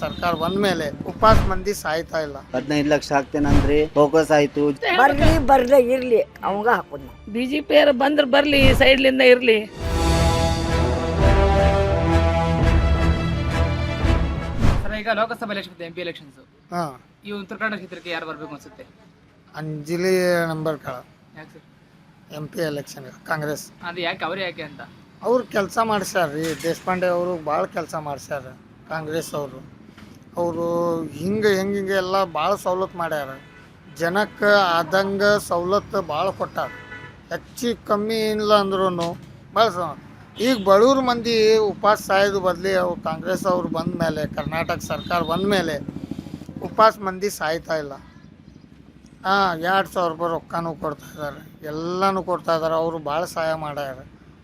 ಸರ್ಕಾರ ಬಂದ ಮೇಲೆ ಉಪವಾಸ ಮಂದಿ ಸಾಯ್ತಾ ಇಲ್ಲ. ಹದಿನೈದು ಲಕ್ಷ ಹಾಕ್ತೇನಂದ್ರಿ? ಫೋಕಸ್ ಆಯ್ತು. ಬರ್ಲಿ ಬರ್ದೇ ಇರ್ಲಿ ಅವಂಗ ಹಾಕೋದು. ಬಿಜೆಪಿ ಬಿ ಬಂದ್ರ ಬರ್ಲಿ ಬಂದ್ರೆ ಬರಲಿ ಸೈಡ್ಲಿಂದ ಇರಲಿ. ಸರ್ ಈಗ Lok Sabha election M P elections ಹಾಂ. ಈ ಉತ್ತರ ಕನ್ನಡ ಕ್ಷೇತ್ರಕ್ಕೆ ಯಾರು ಬರಬೇಕು ಅನ್ಸುತ್ತೆ? ಅಂಜಲಿ ನಂಬರ್ ಕಳ. ಯಾಕೆ sir? M P election Congress. ಅದು ಯಾಕೆ ಅವ್ರು ಯಾಕೆ ಅಂತ? ಅವ್ರು ಕೆಲಸ ಮಾಡ್ಸ್ಯಾರ ರೀ ದೇಶಪಾಂಡೆ ಅವರು ಭಾಳ ಕೆಲಸ ಮಾಡ್ಸ್ಯಾರ. ಕಾಂಗ್ರೆಸ್ ಅವರು. ಅವರು ಹಿಂಗೆ, ಹೆಂಗೆ, ಹಿಂಗೆ ಎಲ್ಲ ಭಾಳ ಸವಲತ್ತು ಮಾಡ್ಯಾರ. ಜನಕ್ಕೆ ಆದಂಗೆ ಸವಲತ್ತು ಭಾಳ ಕೊಟ್ಟಾರ. ಹೆಚ್ಚು ಕಮ್ಮಿ ಇಲ್ಲ ಅಂದ್ರೂ ಭಾಳ ಈಗ ಬಡವ್ರ ಮಂದಿ ಉಪವಾಸ ಸಾಯೋದು ಬದಲಿ ಅವ್ರು ಕಾಂಗ್ರೆಸ್ ಅವರು ಬಂದ ಮೇಲೆ, ಕರ್ನಾಟಕ ಸರ್ಕಾರ ಬಂದ ಮೇಲೆ ಉಪವಾಸ ಮಂದಿ ಸಾಯ್ತಾ ಇಲ್ಲ. ಹಾಂ, ಎರಡು ಸಾವಿರ ರೂಪಾಯಿ ರೊಕ್ಕನೂ ಕೊಡ್ತಾ ಇದ್ದಾರೆ. ಎಲ್ಲನೂ ಕೊಡ್ತಾ ಇದ್ದಾರೆ. ಅವರು ಭಾಳ ಸಹಾಯ ಮಾಡ್ಯಾರ.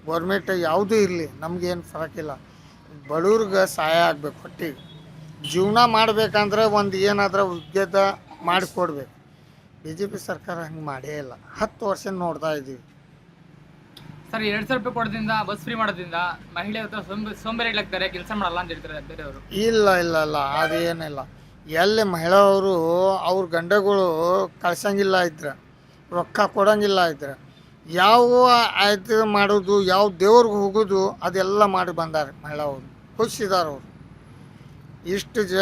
ಗೌರ್ಮೆಂಟ್ ಯಾವುದೂ ಇರಲಿ, ನಮಗೇನು ಫರಕಿಲ್ಲ ಬಡವ್ರಿಗೆ ಸಹಾಯ ಆಗಬೇಕು ಹೊಟ್ಟಿಗೆ ಜೀವನ ಮಾಡಬೇಕಂದ್ರೆ ಒಂದು ಏನಾದರೂ ಉದ್ಯೋಗ ಮಾಡಿಕೊಡ್ಬೇಕು. ಬಿ ಜೆ ಪಿ ಸರ್ಕಾರ ಹಂಗೆ ಮಾಡೇ ಇಲ್ಲ. ಹತ್ತು ವರ್ಷ ನೋಡ್ತಾ ಇದ್ದೀವಿ ಸರ್ ಎರಡು ಸಾವಿರ ರೂಪಾಯಿ ಕೊಡೋದ್ರಿಂದ ಬಸ್ ಫ್ರೀ ಮಾಡೋದ್ರಿಂದ ಮಹಿಳೆ ಹತ್ರ ಸೋಂಬೆ ಸೋಂಬೇರಿಗಳಾಗ್ತಾರೆ ಕೆಲಸ ಮಾಡಲ್ಲ ಅಂತ ಹೇಳ್ತಾರೆ ಬೇರೆಯವರು. ಇಲ್ಲ ಇಲ್ಲ ಇಲ್ಲ ಅದೇನಿಲ್ಲ. ಎಲ್ಲಿ ಮಹಿಳೆಯವರು ಅವ್ರ ಗಂಡಗಳು ಕಳ್ಸಂಗಿಲ್ಲ ಇದ್ರೆ ರೊಕ್ಕ ಕೊಡಂಗಿಲ್ಲ ಇದ್ರೆ ಯಾವ ಆಯ್ತು ಮಾಡೋದು ಯಾವ ದೇವ್ರಿಗೆ ಹೋಗೋದು ಅದೆಲ್ಲ ಮಾಡಿ ಬಂದಾರೆ ಮಹಿಳೆಯವರು. ಖುಷಿದಾರ ಅವರು. ಇಷ್ಟು ಜ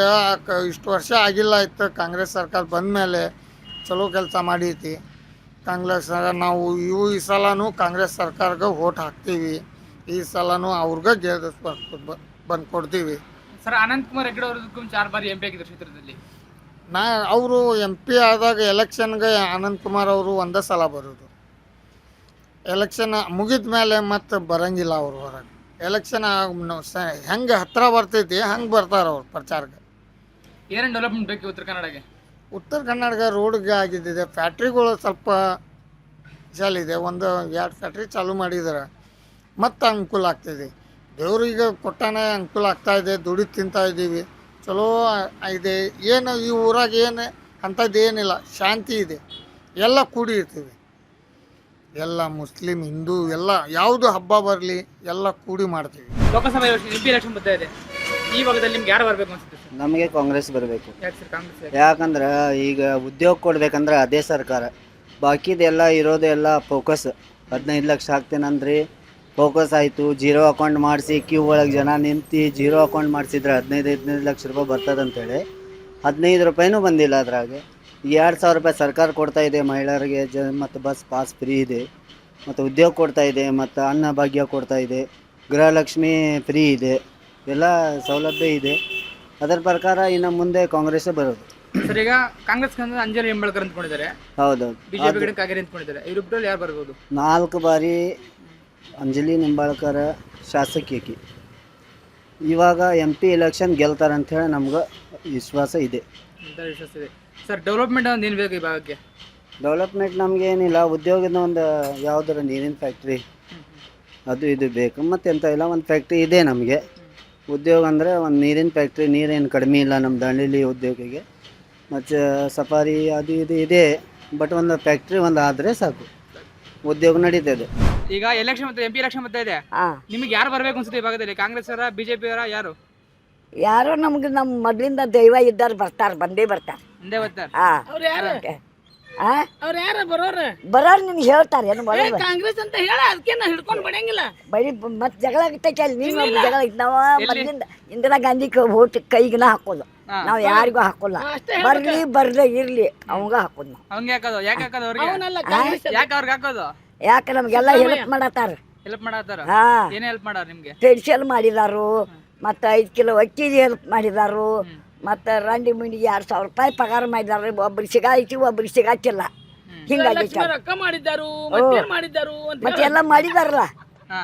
ಇಷ್ಟು ವರ್ಷ ಆಗಿಲ್ಲ ಇತ್ತು. ಕಾಂಗ್ರೆಸ್ ಸರ್ಕಾರ ಬಂದ ಮೇಲೆ ಚಲೋ ಕೆಲಸ ಮಾಡೈತಿ. ಕಾಂಗ್ರೆಸ್ ನಾವು ಇವು ಈ ಸಲನೂ ಕಾಂಗ್ರೆಸ್ ಸರ್ಕಾರಕ್ಕೆ ಓಟ್ ಹಾಕ್ತೀವಿ. ಈ ಸಲನೂ ಅವ್ರಿಗೆ ಗೆಲ್ಲಿಸ್ಬೇಕು ಬಂದು ಕೊಡ್ತೀವಿ. ಸರ್ ಅನಂತ್ ಕುಮಾರ್ ಹೆಗ್ಡೆ ಅವ್ರದಕ್ಕೂ ಚಾರ್ ಬಾರಿ ಎಂ ಪಿ ಆಗಿದ್ರು ಕ್ಷೇತ್ರದಲ್ಲಿ. ನಾ ಅವರು ಎಂ ಪಿ ಆದಾಗ ಎಲೆಕ್ಷನ್ಗೆ ಅನಂತ್ ಕುಮಾರ್ ಅವರು ಒಂದೇ ಸಲ ಬರೋದು. ಎಲೆಕ್ಷನ್ ಮುಗಿದ ಮೇಲೆ ಮತ್ತೆ ಬರಂಗಿಲ್ಲ ಅವರು ಹೊರಗೆ. ಎಲೆಕ್ಷನ್ ಹೆಂಗೆ ಹತ್ರ ಬರ್ತೈತಿ ಹಂಗೆ ಬರ್ತಾರೆ ಅವ್ರು ಪ್ರಚಾರಕ್ಕೆ. ಏನೇನು ಡೆವಲಪ್ಮೆಂಟ್ ಬೇಕು ಉತ್ತರ ಕನ್ನಡಗೆ? ಉತ್ತರ ರೋಡ್ಗೆ ಆಗಿದ್ದಿದೆ ಫ್ಯಾಕ್ಟ್ರಿಗಳು ಸ್ವಲ್ಪ ಇದೆ ಒಂದು ಎರಡು ಫ್ಯಾಕ್ಟ್ರಿ ಚಾಲೂ ಮಾಡಿದ್ದಾರೆ ಮತ್ತೆ ಅನುಕೂಲ ಆಗ್ತಿದೆ. ದೇವ್ರಿಗೆ ಕೊಟ್ಟಾನೆ ಅನುಕೂಲ ಆಗ್ತಾ ಇದೆ ದುಡಿ ತಿಂತಾ ಇದ್ದೀವಿ. ಚಲೋ ಇದೆ. ಏನು ಈ ಊರಾಗ ಏನು ಅಂಥದ್ದು ಏನಿಲ್ಲ ಶಾಂತಿ ಇದೆ. ಎಲ್ಲ ಕೂಡಿ ಇರ್ತೀವಿ ಎಲ್ಲ ಮುಸ್ಲಿಂ ಹಿಂದೂ ಎಲ್ಲ ಯಾವುದು ಹಬ್ಬ ಬರಲಿ ಎಲ್ಲ ಕೂಡಿ ಮಾಡ್ತೀವಿ. ಲೋಕಸಭಾ ಎಂ ಪಿ ಎಲೆಕ್ಷನ್ ಬರ್ತಾ ಇದೆ. ಈ ಭಾಗದಲ್ಲಿ ನಿಮ್ಗೆ ಯಾರು ಬರಬೇಕು ಅನ್ಸುತ್ತೆ ಸರ್? ನಮಗೆ ಕಾಂಗ್ರೆಸ್ ಬರಬೇಕು. ಯಾಕೆ ಸರ್ ಕಾಂಗ್ರೆಸ್ ಯಾಕಂದ್ರೆ ಈಗ ಉದ್ಯೋಗ ಕೊಡ್ಬೇಕಂದ್ರೆ ಅದೇ ಸರ್ಕಾರ. ಬಾಕಿದೆಲ್ಲ ಇರೋದೆಲ್ಲ ಫೋಕಸ್ ಹದಿನೈದು ಲಕ್ಷ ಹಾಕ್ತೇನಂದ್ರಿ ಫೋಕಸ್ ಆಯಿತು. ಜೀರೋ ಅಕೌಂಟ್ ಮಾಡಿಸಿ ಕ್ಯೂ ಒಳಗೆ ಜನ ನಿಂತು ಜೀರೋ ಅಕೌಂಟ್ ಮಾಡಿಸಿದ್ರೆ ಹದಿನೈದು ಹದಿನೈದು ಲಕ್ಷ ರೂಪಾಯಿ ಬರ್ತದಂತೇಳಿ. ಹದಿನೈದು ರೂಪಾಯಿನೂ ಬಂದಿಲ್ಲ ಅದ್ರಾಗೆ. ಎರಡು ಸಾವಿರ ರೂಪಾಯಿ ಸರ್ಕಾರ ಕೊಡ್ತಾ ಇದೆ ಮಹಿಳೆಯರಿಗೆ ಜ ಮತ್ತು ಬಸ್ ಪಾಸ್ ಫ್ರೀ ಇದೆ ಮತ್ತು ಉದ್ಯೋಗ ಕೊಡ್ತಾ ಇದೆ ಮತ್ತು ಅನ್ನ ಭಾಗ್ಯ ಕೊಡ್ತಾ ಇದೆ ಗೃಹಲಕ್ಷ್ಮಿ ಫ್ರೀ ಇದೆ ಎಲ್ಲ ಸೌಲಭ್ಯ ಇದೆ. ಅದರ ಪ್ರಕಾರ ಇನ್ನು ಮುಂದೆ ಕಾಂಗ್ರೆಸ್ ಬರೋದು. ಸರ್ ಈಗ ಕಾಂಗ್ರೆಸ್ ಅಂಜಲಿ ಹೆಂಬಳಕರ್ ಅಂದ್ಕೊಂಡಿದ್ದಾರೆ. ಹೌದು ಬಿಜೆಪಿ ಕಡೆ ಕಾಗೇರಿ ಅಂದ್ಕೊಂಡಿದ್ದಾರೆ. ಇವ್ರಿಬ್ರಲ್ಲಿ ಯಾರು ಬರ್ಬೋದು? ನಾಲ್ಕು ಬಾರಿ ಅಂಜಲಿ ನಿಂಬಾಳ್ಕರ ಶಾಸಕಿಯಕಿ ಇವಾಗ ಎಂ ಪಿ ಎಲೆಕ್ಷನ್ ಗೆಲ್ತಾರಂತ ಹೇಳಿ ನಮ್ಗೆ ವಿಶ್ವಾಸ ಇದೆ. ಅಂತ ವಿಶ್ವಾಸ ಇದೆ. ಸರ್ ಡೆವಲಪ್ಮೆಂಟ್ ಒಂದು ಏನು ಬೇಕು ಈ ಭಾಗಕ್ಕೆ? ಡೆವಲಪ್ಮೆಂಟ್ ನಮ್ಗೆ ಏನಿಲ್ಲ ಉದ್ಯೋಗದ ಒಂದು ಯಾವುದರ ನೀರಿನ ಫ್ಯಾಕ್ಟ್ರಿ ಅದು ಇದು ಬೇಕು ಮತ್ತೆಂತ ಇಲ್ಲ ಒಂದು ಫ್ಯಾಕ್ಟ್ರಿ ಇದೆ ನಮಗೆ. ಉದ್ಯೋಗ ಅಂದರೆ ಒಂದು ನೀರಿನ ಫ್ಯಾಕ್ಟ್ರಿ ನೀರೇನು ಕಡಿಮೆ ಇಲ್ಲ ನಮ್ಮ ದಾಂಡೇಲಿ ಉದ್ಯೋಗಿಗೆ. ಮತ್ತು ಸಫಾರಿ ಅದು ಇದು ಇದೆ ಬಟ್ ಒಂದು ಫ್ಯಾಕ್ಟ್ರಿ ಒಂದು ಆದರೆ ಸಾಕು. ಉದ್ಯೋಗ ನಡೀತದೆ. ಈಗ ಎಲೆಕ್ಷನ್ ಮತ್ತೆ ಎಂ ಪಿ ಎಲೆಕ್ಷನ್ ಮತ್ತೆ ಇದೆ? ಹಾ. ನಿಮಗೆ ಯಾರು ಬರಬೇಕು ಅನ್ಸುತ್ತೆ ಈ ಭಾಗದಲ್ಲಿ? ಕಾಂಗ್ರೆಸ್ ಅವರ ಬಿಜೆಪಿ ಅವರ ಯಾರು? ಯಾರೋ ನಮ್ಗೆ ನಮ್ಮ ಮೊದಲಿಂದ ದೈವ ಇದ್ದಾರೆ ಬರ್ತಾರೆ ಬಂದೇ ಬರ್ತಾರ. ಒಂದೇ ಬರ್ತಾರೆ ಹಾ ಅವ್ರು ಯಾರು? ಆ? ಅವ್ರು ಯಾರು ಬರೋರು? ಬರೋರು ನಿಮ್ಗೆ ಹೇಳ್ತಾರೆ ಏನು ಏ, ಬರೋದು ಕಾಂಗ್ರೆಸ್ ಅಂತ ಹೇಳ ಅದಕ್ಕೆ ನಾ ಹಿಡ್ಕೊಂಡು ಬಡಂಗಿಲ್ಲ ಬರೀ ಮತ್ತೆ ಜಗಳ ಆಗಿತ್ತೈತೆ ಅಲ್ಲಿ ನೀವು ನಮ್ಗೆ ಜಗಳ ನಾವು ಮೊದ್ಲಿಂದ ಇಂದಿರಾ ಗಾಂಧಿ ಓಟ್ ಕೈಗಿನ ಹಾಕೋದು. ಹಾ. ನಾವು ಯಾರಿಗೂ ಹಾಕೋಲ್ಲ. ಅಷ್ಟೇ ಬರ್ಲಿ ಬರ್ದೇ ಇರ್ಲಿ ಅವಂಗ ಹಾಕೋದು ನಾವು. ಹಂಗೆ ಹಾಕೋದು. ಯಾಕೆ ಹಾಕೋದು ಅವ್ರಿಗೆ? ಅವನಲ್ಲ ಕಾಂಗ್ರೆಸ್ ಯಾಕೆ ಅವ್ರಿಗೆ ಹಾಕೋದು? ಯಾಕೆ ನಮ್ಗೆಲ್ಲ ಹೆಲ್ಪ್ ಮಾಡತ್ತಾರ? ಹೆಲ್ಪ್ ಮಾಡತ್ತಾರ? ಹಾ. ಏನೇ ಹೆಲ್ಪ್ ಮಾಡಾರ ನಿಮ್ಗೆ? ಪೆನ್ಷನ್ ಮಾಡಿದಾರು ಮತ್ತು ಐದು ಕಿಲೋ ಅಕ್ಕಿ ಹೆಲ್ಪ್ ಮಾಡಿದಾರು ಮತ್ತು ರಂಡಿ ಮುಂಡಿಗೆ ಎರಡು ಸಾವಿರ ರೂಪಾಯಿ ಪಗಾರ ಮಾಡಿದಾರೆ ಒಬ್ರಿಗೆ ಸಿಗಾಯ್ತಿ ಒಬ್ರಿಗೆ ಸಿಗಾಕಿಲ್ಲ ಹಿಂಗಾಗಿ ರೊಕ್ಕ ಮಾಡಿದ್ದಾರು ಮತ್ತೇನ್ ಮಾಡಿದ್ದಾರು ಅಂತ ಮತ್ತೆ ಎಲ್ಲ ಮಾಡಿದಾರಲ್ಲ. ಹಾ.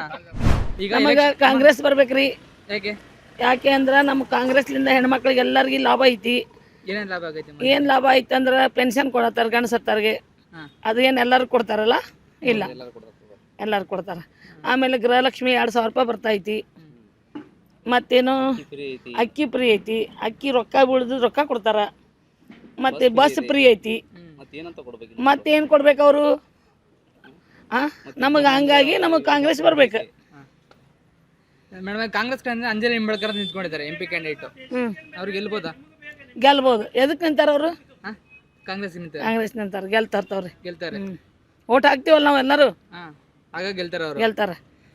ಈಗ ನಮಗ ಕಾಂಗ್ರೆಸ್ ಬರ್ಬೇಕ್ರಿ. ಹೇಗೆ? ಯಾಕೆ ಅಂದ್ರ ನಮ್ಮ ಕಾಂಗ್ರೆಸ್ಲಿಂದ ಹೆಣ್ಮಕ್ಳಿಗೆ ಎಲ್ಲರಿಗೂ ಲಾಭ ಐತಿ. ಏನೇನು ಲಾಭ ಆಗೈತೆ ಏನ್ ಲಾಭ ಐತಿ ಅಂದ್ರ ಪೆನ್ಷನ್ ಕೊಡತ್ತಾರ ಗಂಡಸತ್ತರ್ಗೆ ಹಾ. ಅದು ಏನ್ ಎಲ್ಲರೂ ಕೊಡ್ತಾರಲ್ಲ? ಇಲ್ಲ. ಎಲ್ಲಾರು ಕೊಡ್ತಾರ. ಆಮೇಲೆ ಗೃಹಲಕ್ಷ್ಮಿ ಎರಡು ಸಾವಿರ ರೂಪಾಯಿ ಬರ್ತೈತಿ ಮತ್ತೇನು? ಅಕ್ಕಿ ಫ್ರೀ ಐತಿ. ಅಕ್ಕಿ ರೊಕ್ಕ ಬೀಳ್ದು ರೊಕ್ಕ ಕೊಡ್ತಾರ. ಮತ್ತೆ ಬಸ್ ಫ್ರೀ ಐತಿ. ಮತ್ತೇನು ಕೊಡ್ಬೇಕು ಅವರು? ಆ? ನಮಗೆ ಹಂಗಾಗಿ ನಮಗ್ ಕಾಂಗ್ರೆಸ್ ಬರ್ಬೇಕು. ಮೇಡಮ್ ಕಾಂಗ್ರೆಸ್ ಕಡೆಯಿಂದ ಅಂಜಲಿ ನಿಂಬಳ್ಕರ್ ನಿಂತ್ಕೊಂಡಿದ್ದಾರೆ ಎಂ ಪಿ ಕ್ಯಾಂಡಿಡೇಟ್ ಅವ್ರು ಅವ್ರಿಗೆ ಗೆಲ್ಬೋದಾ? ಗೆಲ್ಬೋದು. ಎದಕ್ಕೆ ನಿಂತಾರ ಅವರು? ಕಾಂಗ್ರೆಸ್ ನಿಂತಾರೆ ಕಾಂಗ್ರೆಸ್ ನಿಂತಾರ. ಗೆಲ್ತಾರೆ. ಹ್ಞೂ ಓಟ್ ಹಾಕ್ತೀವಲ್ಲ ನಾವು ಎಲ್ಲರೂ ಹಾ. ಆಗ ಗೆಲ್ತಾರೆ ಅವರು. ಗೆಲ್ತಾರ.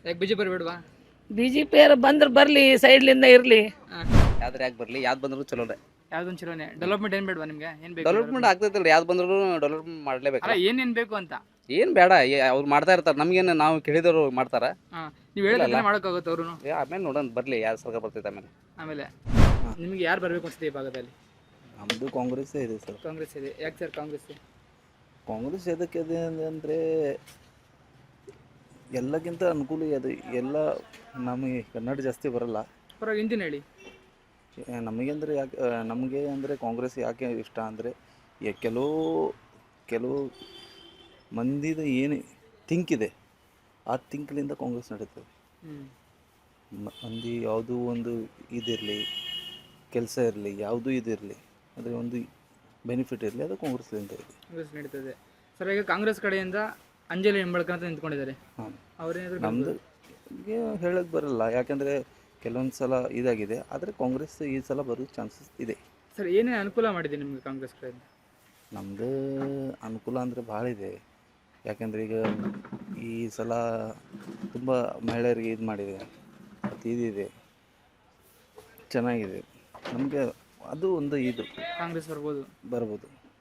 ಯಾಕೆ ಬಿಜೆಪಿ ಬಿಡ್ವಾ? ಬಿ ಜೆ ಪಿ ಬಂದ್ರೆ ಬರಲಿ ಸೈಡ್ಲಿಂದ ಇರ್ಲಿ. ಯಾವ್ದ್ರ ಯಾಕೆ ಬರಲಿ? ಯಾವ್ದು ಬಂದ್ರು ಚಲೋ ಯಾವ್ದೊಂದು ಚಲೋನೆ. ಡೆವಲಪ್ಮೆಂಟ್ ಏನ್ ಬೇಡವಾ ನಿಮ್ಗೆ? ಏನ್ ಬೇಕು ಡೆವಲಪ್ಮೆಂಟ್ ಆಗ್ತೈತಲ್ಲ ಯಾವ್ದು ಬಂದ್ರು ಡೆವಲಪ್ಮೆಂಟ್ ಮಾಡ್ಲೇಬೇಕು. ಅಲ್ಲ ಏನೇನ್ ಬೇಕು ಅಂತ? ಏನ್ ಬೇಡ. ಏ- ಅವ್ರು ಮಾಡ್ತಾ ಇರ್ತಾರೆ. ನಮ್ಗೇನು ನಾವು ಕೇಳಿದವರು ಮಾಡ್ತಾರ. ಹಾ. ನೀವು ಹೇಳಿದ್ರೆ ಮಾಡೋಕ್ಕಾಗುತ್ತೆ ಅವ್ರು ಏ, ಆಮೇಲೆ ನೋಡೋಣ. ಬರಲಿ ಯಾರು ಸರ್ಕಾರ ಬರ್ತೈತೆ ಆಮೇಲೆ. ಆಮೇಲೆ ನಿಮ್ಗೆ ಯಾರು ಬರ್ಬೇಕು ಅನ್ಸುತ್ತೆ ಈ ಭಾಗದಲ್ಲಿ? ನಮ್ಮದು ಕಾಂಗ್ರೆಸ್ಸೇ ಇದೆ ಸರ್. ಕಾಂಗ್ರೆಸ್ ಇದೆ. ಯಾಕೆ ಸರ್ ಕಾಂಗ್ರೆಸ್ ಕಾಂಗ್ರೆಸ್ ಎದಕ್ಕೆ ಇದೆ ಅಂದರೆ ಎಲ್ಲಕ್ಕಿಂತ ಅನುಕೂಲ ಅದು ಎಲ್ಲ ನಮಗೆ ಕನ್ನಡ ಜಾಸ್ತಿ ಬರಲ್ಲ. ಪರವಾಗಿ ಹಿಂದಿನ ಹೇಳಿ. ನಮಗೆ ಅಂದರೆ ಯಾಕೆ ನಮಗೆ ಅಂದರೆ ಕಾಂಗ್ರೆಸ್ ಯಾಕೆ ಇಷ್ಟ ಅಂದರೆ ಕೆಲವು ಕೆಲವು ಮಂದಿದ ಏನು ಥಿಂಕ್ ಇದೆ ಆ ಥಿಂಕ್ಲಿಂದ ಕಾಂಗ್ರೆಸ್ ನಡೀತದೆ. ಮಂದಿ ಯಾವುದೂ ಒಂದು ಇದಿರಲಿ ಕೆಲಸ ಇರಲಿ ಯಾವುದೂ ಇದಿರಲಿ ಅಂದರೆ ಒಂದು ಬೆನಿಫಿಟ್ ಇರಲಿ ಅದು ಕಾಂಗ್ರೆಸ್ಲಿಂದ ಇದೆ. ಕಾಂಗ್ರೆಸ್ ನಡೀತದೆ. ಸರ್ ಈಗ ಕಾಂಗ್ರೆಸ್ ಕಡೆಯಿಂದ ಅಂಜಲಿ ಹೆಂಬಳಕ ಅಂತ ನಿಂತ್ಕೊಂಡಿದ್ದಾರೆ. ಹಾಂ. ಅವ್ರೇನಾದ್ರು ನಮ್ಮದು ಹೇಳಕ್ಕೆ ಬರಲ್ಲ. ಯಾಕಂದರೆ ಕೆಲವೊಂದು ಸಲ ಇದಾಗಿದೆ. ಆದರೆ ಕಾಂಗ್ರೆಸ್ ಈ ಸಲ ಬರೋ ಚಾನ್ಸಸ್ ಇದೆ. ಸರ್ ಏನೇ ಅನುಕೂಲ ಮಾಡಿದೆ ನಿಮ್ಗೆ ಕಾಂಗ್ರೆಸ್ ಕಡೆಯಿಂದ? ನಮ್ಮದು ಅನುಕೂಲ ಅಂದರೆ ಭಾಳ ಇದೆ. ಯಾಕಂದರೆ ಈಗ ಈ ಸಲ ತುಂಬ ಮಹಿಳೆಯರಿಗೆ ಇದು ಮಾಡಿದೆ. ಮತ್ತು ಇದಿದೆ ಚೆನ್ನಾಗಿದೆ. ನಮಗೆ ಅದು ಒಂದು ಇದು. ಕಾಂಗ್ರೆಸ್ ಬರ್ಬೋದು. ಬರ್ಬೋದು.